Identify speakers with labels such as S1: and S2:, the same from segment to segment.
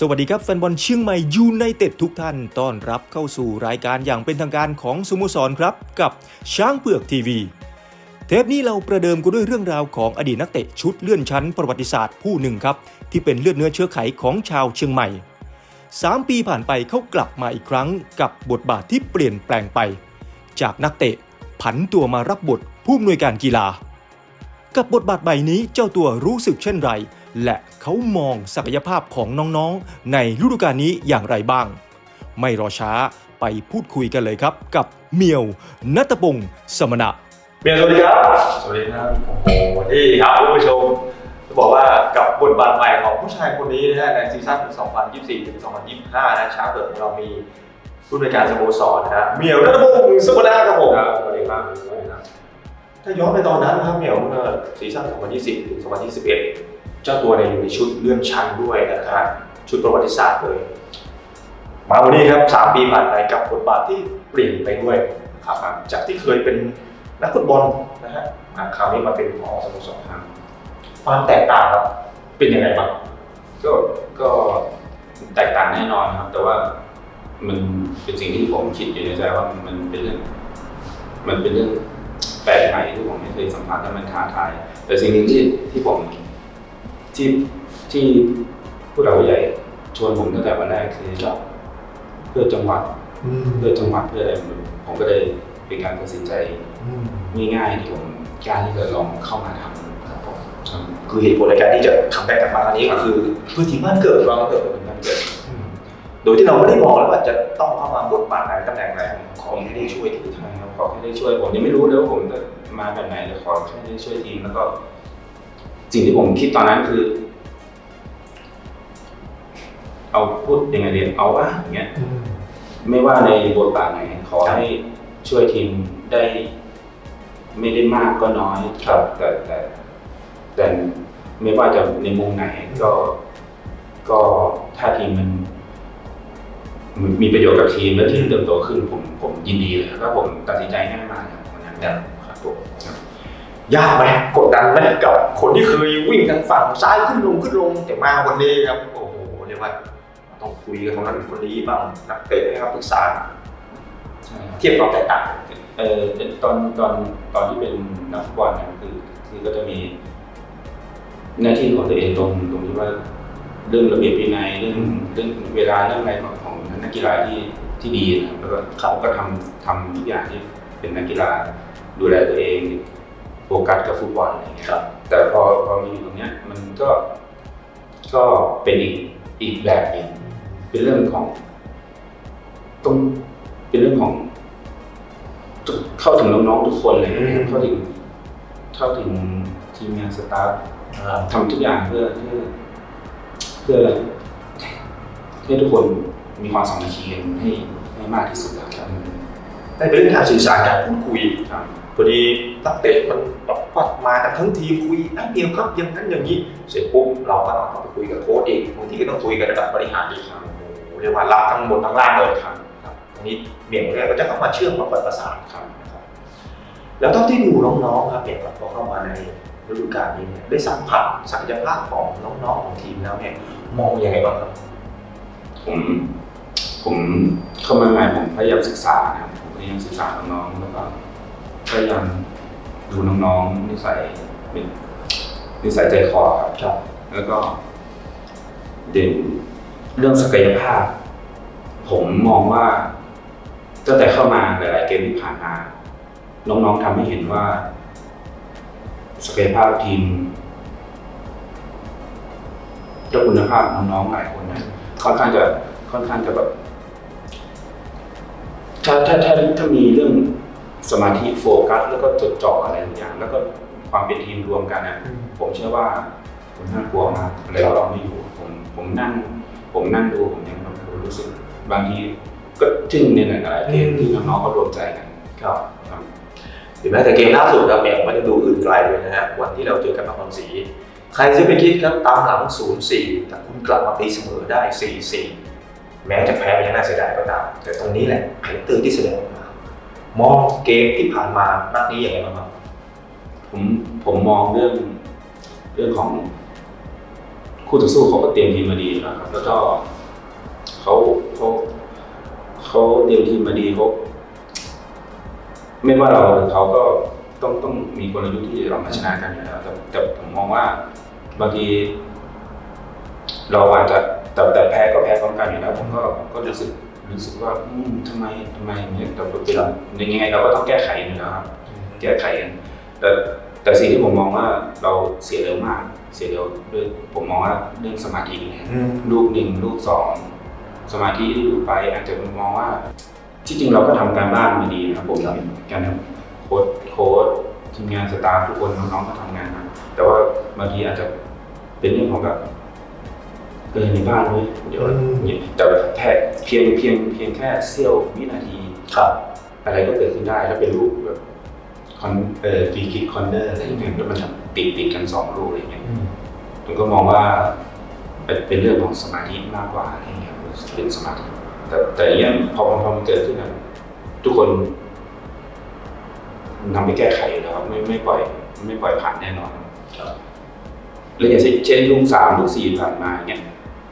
S1: สวัสดีครับแฟนบอลเชียงใหม่ยูไนเต็ดทุกท่านต้อนรับเข้าสู่รายการอย่างเป็นทางการของสโมสรครับ กับช้างเผือกทีวี เทปนี้เราประเดิมกันด้วยเรื่องราวของอดีตนักเตะชุดเลื่อนชั้นประวัติศาสตร์ผู้หนึ่งครับ ที่เป็นเลือดเนื้อเชื้อไขของชาวเชียงใหม่ 3 ปีผ่านไปเขากลับมาอีกครั้งกับบทบาทที่เปลี่ยนแปลงไป จากนักเตะผันตัวมารับบทผู้อำนวยการกีฬา กับบทบาทใบนี้เจ้าตัวรู้สึกเช่นไร และเขามองศักยภาพของน้องๆ ในฤดูกาลนี้อย่างไรบ้าง ไม่รอช้าไปพูดคุยกันเลยครับ กับเมียวนัตพงศ์สมณะ
S2: เบียร์สวัสดีครับ สวัสดีครับโอ้โหนี่ครับคุณผู้ชมจะบอกว่ากับบทบาทใหม่ของผู้ชายคนนี้นะฮะในซีซั่น2024ถึง2025 นะช้างเผือกของเรามีผู้ในวยการสโมสรนะฮะเหมียวนัทพงศ์สุวรรณครับผม
S3: ครับสวัสดีครับสวัสดีครับ
S2: ถ้าย้อนไปตอนนั้นนะครับเหมียวเมื่อซีซั่น2020ถึง2021 เจ้าตัวเนี่ยอยู่ในชุดเลื่อนชั้นด้วยนะครับ ชุดประวัติศาสตร์เลย มาวันนี้ครับ3ปีผ่านไปกับบทบาทที่เปลี่ยนไปด้วยครับจากที่เคยเป็นนักฟุตบอลนะฮะมาคราวนี้มาเป็นผอสโมสรครับความแตกต่างครับเป็นยังไงบ้าง
S3: ก็ก็แตกต่างแน่นอนครับ แต่ว่ามันเป็นสิ่งที่ผมคิดอยู่ในใจว่ามันเป็นเรื่อง มันเป็นเรื่องแปลกใหม่ที่ผมไม่เคยสัมผัสและมันท้าทาย แต่สิ่งหนึ่งที่ที่ผม ที่ที่ผู้หลักผู้ใหญ่ชวนผมตั้งแต่วันแรกคือเพื่อจังหวัดเพื่อจังหวัดเพื่ออะไรผมก็เลยเป็นการตัดสินใจง่ายๆที่ผมกล้าที่จะลองเข้ามาทำครับผมครับ
S2: คือเหตุผลในการที่จะคัมแบ็กกลับมาครั้งนี้ก็คือเพื่อทีมบ้านเกิด
S3: เราก็เกิดเป็นการเกิด
S2: โดยที่เราไม่ได้มองแล้วว่าจะต้องเข้ามาบทบาทไหนตำแหน่งไหนขอแค่ได้ช่วยที่
S3: ใช่ครับขอแค่ได้ช่วยผมยังไม่รู้เลยว่าผมจะมาแบบไหนแต่ขอแค่ได้ช่วยทีมแล้วก็ สิ่งที่ผมคิดตอนนั้นคือ เอาพูดยังไงดีเอาวะอย่างเงี้ยไม่ว่าในบทบาทไหนขอให้ช่วยทีมได้ ไม่ได้มากก็น้อย
S2: ครับ
S3: แต่แต่ แต่ไม่ว่าจะในมุมไหนก็ ก็ถ้าทีมมันมันมีประโยชน์กับทีมและทีมเติบโตขึ้นผมผมยินดีเลยแล้วผมตัดสินใจง่ายมากครับวันนั้นครับผม
S2: ยากไหมกดดันไหมกับคนที่เคยวิ่งทางฝั่งซ้ายขึ้นลงขึ้นลงแต่มาวันนี้ครับโอ้โหเรียกว่าต้องคุยกับคนนั้นคนนี้บ้างนักเตะให้คำปรึกษา
S3: ใช่ครับ
S2: เทียบความแตกต่าง
S3: เออตอนตอนตอนที่เป็นนักฟุตบอลเนี่ยคือคือก็จะมี หน้าที่ของตัวเองตรงตรงที่ว่าเรื่องระเบียบวินัยเรื่องเรื่องเวลาเรื่องอะไรของของนักกีฬาที่ที่ดีนะครับแล้วก็เขาก็ทำทำทุกอย่างที่เป็นนักกีฬาดูแลตัวเอง โฟกัสกับฟุตบอลอะไรอย่างเงี้ย
S2: ครับ
S3: แต่พอพอมาอยู่ตรงเนี้ยมันก็ก็เป็นอีกอีกแบบหนึ่งเป็นเรื่องของต้องเป็นเรื่องของ เข้าถึงน้องๆทุกคนเลย
S2: อืม
S3: เข้าถึงเข้าถึงทีมงานสตาฟทำทุกอย่างเพื่อเพื่อเพื่อให้ทุกคนมีความสามัคคีกันให้ให้มากที่สุดครับ
S2: ได้เป็นเรื่องการสื่อสารการพูดคุย
S3: ครับ
S2: พอดีนักเตะมันแบบปัดมากันทั้งทีมคุยนักเดียวครับอย่างนั้นอย่างนี้ เสร็จปุ๊บเราก็ต้องไปคุยกับโค้ชเองบางทีก็ต้องคุยกับระดับบริหารอีกครับโอ้เรียกว่ารับทั้งหมดทั้งล่างเลยครับครับตรงนี้เบี่ยงเนี่ยก็จะเข้ามาเชื่อมมาเปิดประสาน
S3: ครับ
S2: นะครับ แล้วเท่าที่ดูน้องๆครับเนี่ยพอเข้ามาในฤดูกาลนี้เนี่ยได้สัมผัสศักยภาพของน้องๆของทีมแล้วเนี่ยมองยังไงบ้างครับ
S3: ผมผมเข้ามาใหม่ผมพยายามศึกษานะครับผมพยายามศึกษาน้องๆแล้วก็ พยายามดูน้องๆนิสัยเป็นนิสัยใจคอครับ
S2: ครับ
S3: แล้วก็เด่นเรื่องศักยภาพ ผมมองว่าตั้งแต่เข้ามาหลายๆเกมที่ผ่านมา น้องๆทำให้เห็นว่า ศักยภาพทีมและคุณภาพของน้องๆหลายคนนะค่อนข้างจะค่อนข้างจะแบบถ้าถ้าถ้าถ้ามีเรื่อง สมาธิโฟกัส แล้วก็จดจ่ออะไรทุกอย่าง แล้วก็ความเป็นทีมรวมกันนะผมเชื่อว่าผมน่ากลัวมากอะไรก็เราไม่อยู่ผมผมนั่ง ผมนั่งดูผมยังแบบรู้สึกบางทีก็จึ้งในหลายๆเกมที่น้องๆเขารวมใจกัน
S2: ครับ
S3: ครับ
S2: หรือแม้แต่เกมล่าสุดเราเนี่ยไม่ได้ดูอื่นไกลเลยนะฮะวันที่เราเจอกับนครศรีใครจะไปคิดครับตามหลัง 0-4 แต่คุณกลับมาตีเสมอได้ 4-4 แม้จะแพ้ไปยังน่าเสียดายก็ตาม แต่ตรงนี้แหละคาแรคเตอร์ที่แสดงออก มองเกมที่ผ่านมานัดนี้อย่างไรบ้างครับ
S3: ผมผมมองเรื่องเรื่องของคู่ต่อสู้เขาก็เตรียมทีมมาดีอยู่แล้วครับ แล้วก็เขาเขาเขาเตรียมทีมมาดีเขาไม่ว่าเราหรือเขาก็ต้องต้องมีกลยุทธ์ที่เรามาชนะกันอยู่แล้วแต่แต่ผมมองว่าบางทีเราอาจจะแต่แต่แพ้ก็แพ้พร้อมกันอยู่แล้วผมก็ก็รู้สึก รู้สึกว่าอืมทำไมทำไมเนี่ยแต่เป็นยังไงเราก็ต้องแก้ไขอยู่แล้วครับแก้ไขกันแต่แต่สิ่งที่ผมมองว่าเราเสียเร็วมาก เสียเร็วด้วยผมมองว่าเรื่องสมาธิเนี่ย
S2: อืม
S3: ลูกหนึ่งลูกสองสมาธิที่ดูไปอาจจะมองว่า ที่จริงเราก็ทำการบ้านมาดีนะครับผมการทำโค้ดโค้ดทีมงานสตาฟทุกคนน้องๆก็ทำงานมาแต่ว่าบางทีอาจจะเป็นเรื่องของแบบ เกินในบ้านด้วยเดี๋ยว
S2: อืม
S3: เนี่ยแต่แค่เพียงเพียงเพียงแค่เสี้ยววินาที
S2: ครับ
S3: อะไรก็เกิดขึ้นได้แล้วเป็นลูกแบบคอนเอ่อฟรีคิกคอนเนอร์อะไรอย่างเงี้ยแล้วมันติดติดกันสองลูกอะไรอย่างเงี้ยผมก็มองว่าเป็นเป็นเรื่องของสมาธิมากกว่าอะไรอย่างเงี้ยเป็นสมาธิแต่แต่อย่างเงี้ยพอพอพอมันเกิดขึ้นอะทุกคนนำไปแก้ไขอยู่แล้วครับไม่ไม่ปล่อย ไม่ปล่อยผ่านแน่นอน
S2: ครับ
S3: แล้วอย่างเช่นเช่นลูกสามลูกสี่ผ่านมาเนี่ย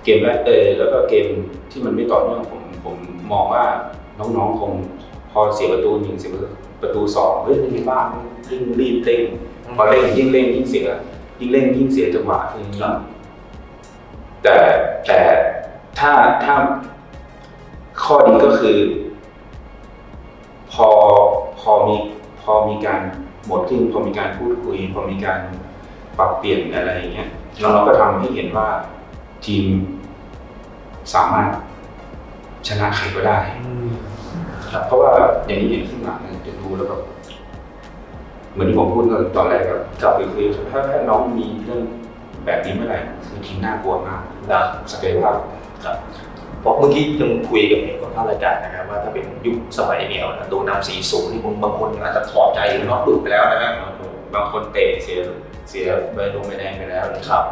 S3: เกมแรกเออแล้วก็เกมที่มันไม่ต่อเนื่องผมผมมองว่าน้องๆคงพอเสียประตูหนึ่งเสียประตูสองเฮ้ยในบ้านยิ่งรีบเร่งพอเร่งยิ่งเร่งยิ่งเสียยิ่งเร่งยิ่งเสียจังหวะคือ
S2: ครับ
S3: แต่แต่ถ้าถ้าข้อดีก็คือ พอพอมีพอมีการหมดขึ้นพอมีการพูดคุย พอมีการปรับเปลี่ยนอะไรอย่างเงี้ยแล้วเราก็ทำให้เห็นว่า ทีมสามารถชนะใครก็ได้
S2: ครับ
S3: เพราะว่าอย่างนี้เห็นขึ้นหลังเนี่ยจะดูแล้วแบบเหมือนที่ผมพูดตอนแรกครับคือคือถ้าถ้าน้องมีเรื่องแบบนี้เมื่อไหร่คือทีมน่ากลัวมาก
S2: นะ
S3: ศักยภาพ
S2: ครับเพราะเมื่อกี้ยังคุยกับเอกก่อนเข้ารายการนะครับว่าถ้าเป็นยุคสมัยเนี่ยโดนนำสีสูงนี่บางคนอาจจะถอดใจหรือน็อกดุไปแล้วนะฮะ
S3: บางคนเตะเสียเสียใบลงใบแดงไปแล้วเนี่ย
S2: ครับ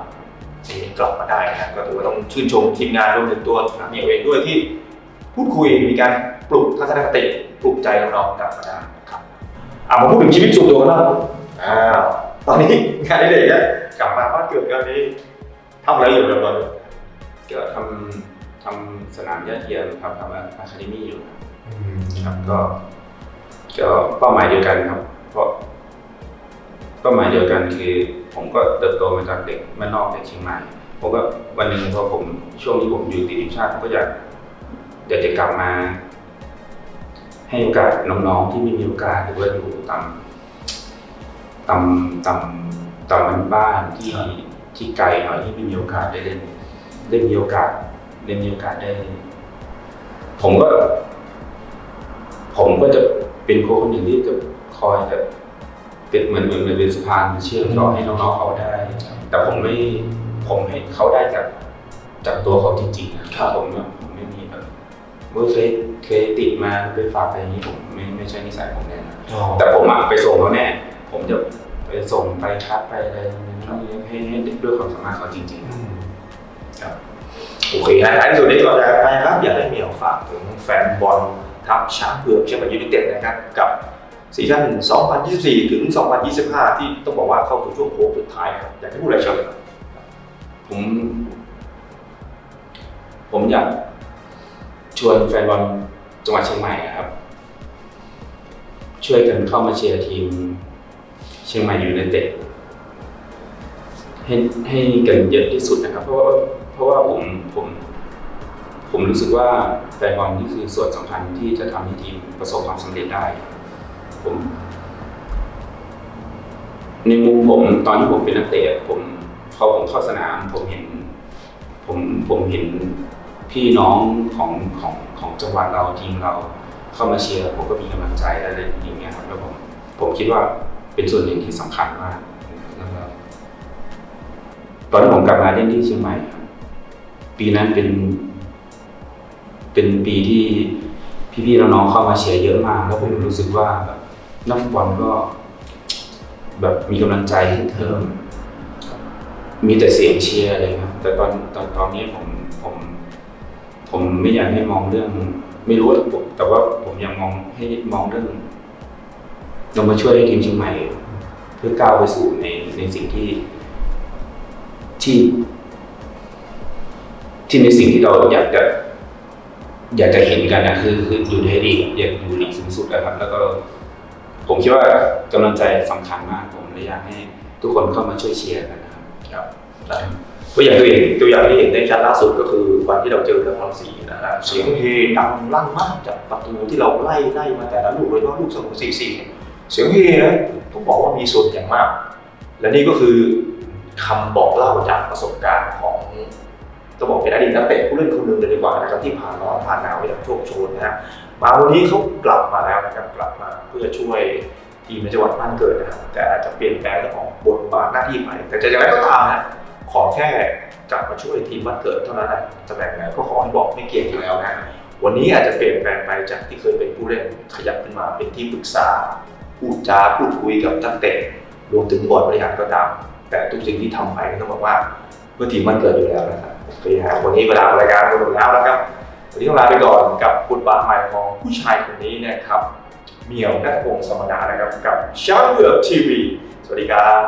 S2: นี่กลับมาได้นะครับก็ถือว่าต้องชื่นชมทีมงานรวมถึงตัวเหมียวเองด้วยที่พูดคุยมีการปลุกทัศนคติปลุกใจน้องๆกลับมาได้ครับอะมาพูดถึงชีวิตส่วนตัวกันบ้างอ้าวตอนนี้งานอดิเด็กเนี่ยกลับมาบ้านเกิดกันนี้ทำอะไรอยู่ครับตอนนี้
S3: ก็ทำทำสนามยอดเยี่ยมครับทำอะคาเดมี่อยู่ครับก็ก็เป้าหมายเดียวกันครับ เพราะเป้าหมายเดียวกันคือ ผมก็เติบโตมาจากเด็กแม่นอกเด็กเชียงใหม่ผมก็วันหนึ่งพอผมช่วงที่ผมอยู่ติดทีมชาติผมก็อยากอยากจะกลับมา ให้โอกาสน้องๆที่ไม่มีโอกาสหรือว่าอยู่ตามตามตามตามบ้านที่ที่ไกลหน่อยที่ไม่มีโอกาสได้เล่นได้มีโอกาสได้มีโอกาสได้ ผมก็ ผมก็จะเป็นโค้ชคนหนึ่งที่จะคอยจะ เป็นเหมือนเหมือนเหมือนเป็นสะพานเชื่อมต่อให้น้องๆเขาได้ แต่ผมไม่ผมให้เขาได้จากจากตัวเขาจริงๆนะครับผมเนี่ยผมไม่มีแบบเมื่อเคยเคยติดมาไปฝากอะไรอย่างนี้ผมไม่ไม่ใช่นิสัยผมแน่นะแต่ผมอะไปส่งเขาแน่ ผมจะไปส่งไปคัดไปอะไรให้ให้ให้ด้วยความสามารถเขาจริงๆ
S2: ครับโอเคนะท้ายที่สุดนี้ก่อนจะไปครับอยากให้เหมียวฝากถึงแฟนบอลทัพช้างเผือกเชียงใหม่ยูไนเต็ดนะครับกับ ซีซั่น2024 ถึง 2025 ที่ต้องบอกว่าเข้าสู่ช่วงโค้งสุดท้ายครับอยากให้พูดอะไรเชิญครับ
S3: ผม ผมอยากชวนแฟนบอลจังหวัดเชียงใหม่ครับ ช่วยกันเข้ามาเชียร์ทีม เชียงใหม่อยูไนเต็ดให้ให้กันเยอะที่สุดนะครับ เพราะว่าเพราะว่าผมผมผมรู้สึกว่าแฟนบอลนี่คือส่วนสำคัญที่จะทำให้ทีมประสบความสำเร็จได้ ในมุมผมตอนที่ผมเป็นนักเตะผมพอผมเข้าสนามผมเห็น ผมผมเห็นพี่น้องของของของจังหวัดเราทีมเราเข้ามาเชียร์ผมก็มีกำลังใจอะไรอย่างเงี้ยครับแล้วผมผมคิดว่าเป็นส่วนหนึ่งที่สำคัญมากแล้วก็ตอนที่ผมกลับมาเล่นที่เชียงใหม่ครับปีนั้นเป็น เป็นปีที่พี่ๆน้องๆเข้ามาเชียร์เยอะมาก แล้วผมรู้สึกว่าแบบ นักฟุตบอลก็ แบบมีกำลังใจให้เพิ่มมีแต่เสียงเชียร์อะไรครับแต่ตอนตอนตอนนี้ผมผม ผมไม่อยากให้มองเรื่อง ไม่รู้ว่าผมแต่ว่าผมยังมองให้มองเรื่องเรามาช่วยให้ทีมเชียงใหม่ เพื่อก้าวไปสู่ในในสิ่งที่ ที่ ที่ในสิ่งที่เราอยากจะอยากจะเห็นกันนะคือคืออยู่ในดีอยากอยู่ลีกสูงสุดนะครับ แล้วก็ ผมคิดว่ากำลังใจสำคัญมาก ผมเลยอยากให้ทุกคนเข้ามาช่วยเชียร์กันนะครับ
S2: ครับตัวอย่างตัวเองตัวอย่างที่เห็นได้ชัดล่าสุดก็คือวันที่เราเจอนครศรีนะฮะเสียงเฮดังลั่นมากจากประตูที่เราไล่ไล่มาแต่ละลูกโดยเฉพาะลูกเสมอสี่สี่เสียงเฮนะต้องบอกว่ามีส่วนอย่างมาก และนี่ก็คือคำบอกเล่าจากประสบการณ์ของจะบอกเป็นอดีตนักเตะผู้เล่นคนหนึ่งเลยดีกว่านะครับที่ผ่านร้อนผ่านหนาวอย่างโชคโชนนะฮะ มาวันนี้เขากลับมาแล้วนะครับกลับมาเพื่อช่วยทีมในจังหวัดบ้านเกิดนะครับแต่อาจจะเปลี่ยนแปลงเรื่องของบทบาทหน้าที่ใหม่ แต่จะอย่างไรก็ตามนะขอแค่กลับมาช่วยทีมบ้านเกิดเท่านั้นนะตำแหน่งไหนก็ขอให้บอกไม่เกี่ยงอยู่แล้วนะวันนี้อาจจะเปลี่ยนแปลงไปจากที่เคยเป็นผู้เล่นขยับขึ้นมาเป็นที่ปรึกษาพูดจาพูดคุยกับนักเตะรวมถึงบอร์ดบริหารก็ตาม แต่ทุกสิ่งที่ทำไปก็ต้องบอกว่าเพื่อทีมบ้านเกิดอยู่แล้วนะครับโอเคฮะวันนี้เวลารายการหมดแล้วนะครับ วันนี้ต้องลาไปก่อนกับบทบาทใหม่ของผู้ชายคนนี้นะครับเหมียวนัทพงศ์สมนานะครับกับช้างเผือกทีวีสวัสดีครับ